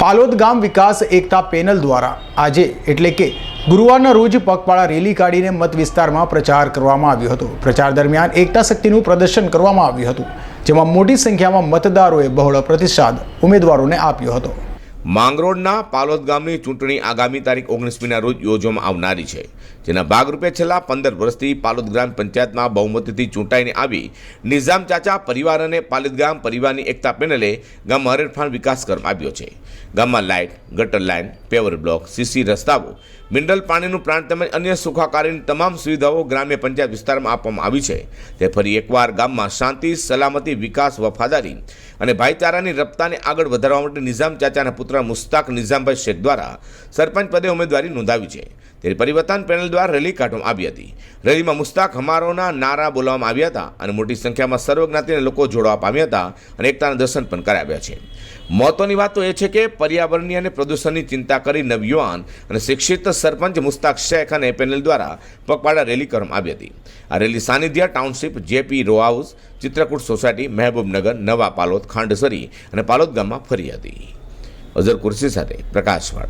પાલોદ ગામ વિકાસ એકતા પેનલ દ્વારા આજે એટલે કે ગુરુવારના રોજ પગપાળા રેલી કાઢીને મત વિસ્તારમાં પ્રચાર કરવામાં આવ્યો હતો. પ્રચાર દરમિયાન એકતા શક્તિનું પ્રદર્શન કરવામાં આવ્યું હતું, જેમાં મોટી સંખ્યામાં મતદારોએ બહોળો પ્રતિસાદ ઉમેદવારોને આપ્યો હતો. માંગરોળના પાલોદ ગામની ચૂંટણી આગામી તારીખ ઓગણીસમીના રોજ યોજવામાં આવનારી છે, જેના ભાગરૂપે છેલ્લા પંદર વર્ષથી પાલોદ ગ્રામ પંચાયતમાં બહુમતીથી ચૂંટાઈને આવી નિઝામ ચાચા પરિવાર અને પાલિત ગામ પરિવારની એકતા પેનલે ગામ હરેરફાણ વિકાસ કરવામાં આવ્યો છે. ગામમાં લાઇટ, ગટર લાઇન, પેવર બ્લોક, સીસી રસ્તાઓ. મિનરલ પાણીનું પ્લાન્ટ તેમજ અન્ય સુખાકારીની તમામ સુવિધાઓ ગ્રામ્ય પંચાયત વિસ્તારમાં આપવામાં આવી છે. તે ફરી એકવાર ગામમાં શાંતિ, સલામતી, વિકાસ, વફાદારી અને ભાઈચારાની રફતાને આગળ વધારવા માટે નિઝામ ચાચાના પુત્ર મુસ્તાક નિઝામભાઈ શેખ દ્વારા સરપંચ પદે ઉમેદવારી નોંધાવી છે. ત્યારે પરિવર્તન પેનલ દ્વારા રેલી કાઢવામાં આવી હતી. રેલીમાં મુસ્તાક હમારોના નારા બોલાવવામાં આવ્યા હતા અને મોટી સંખ્યામાં સર્વજ્ઞાતિના લોકો જોડવા પામ્યા હતા અને એકતાના દર્શન પણ કરાવ્યા છે. મહત્વની વાત તો એ છે કે પર્યાવરણની અને પ્રદૂષણની ચિંતા કરી નવયુવાન અને શિક્ષિત સરપંચ મુસ્તાક શેખ અને પેનલ દ્વારા પગપાળા રેલી કરવામાં આવી હતી. આ rally Sanidhya township JP row house Chitrakoot society, Mehboobnagar, Nava Palod, Khandsari અને પાલોદ ગામમાં ફરી હતી. અઝર કુર્સી સાથે પ્રકાશવાળા